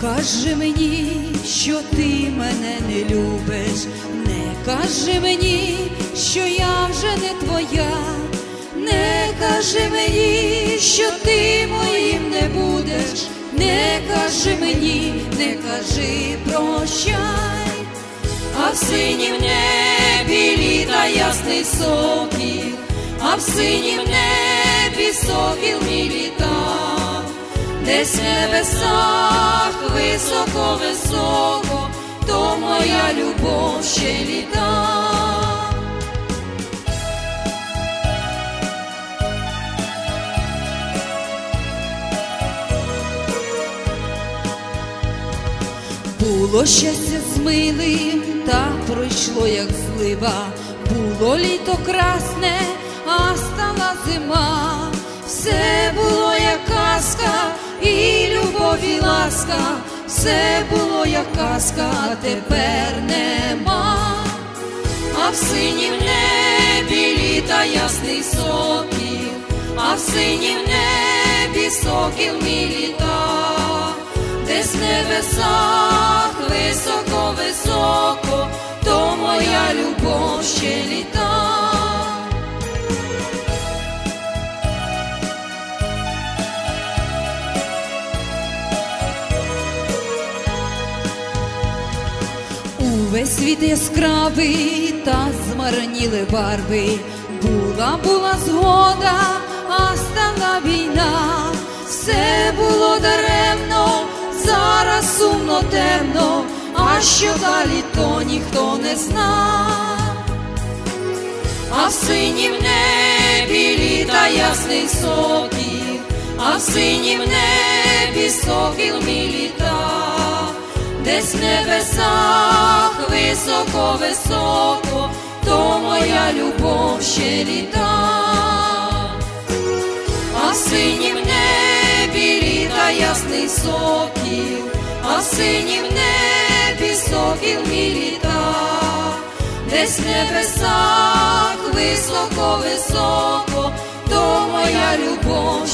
кажи мені, що ти мене не любиш, не кажи мені, що я вже не твоя, не кажи мені, що ти моїм не будеш, не кажи мені, не кажи прощай, а в синім небі літа ясний сокіл, а в синім небі сокіл мій літав, десь в небесах високо-високо, то моя любов ще літа. Було щастя з милим, та пройшло, як злива, було літо красне, а стала зима, все ласка, все було як казка, тепер нема, а в синім небі літа ясний сокіл, а в синім небі сокіл мій літа десь в небесах високо-високо, то моя любов ще літа. Увесь світ яскравий та змарніли барви, була, була згода, а стала війна, все було даремно, зараз сумно темно, а що далі, то ніхто не зна. А в синім небі літа ясний сокіл, а в синім небі сокіл мій літа, десь в небесах високо-високо, то моя любов ще літа. А в синім небі літа ясний сокіл, а в синім небі сокіл мій літа, десь в небесах високо-високо, то моя любов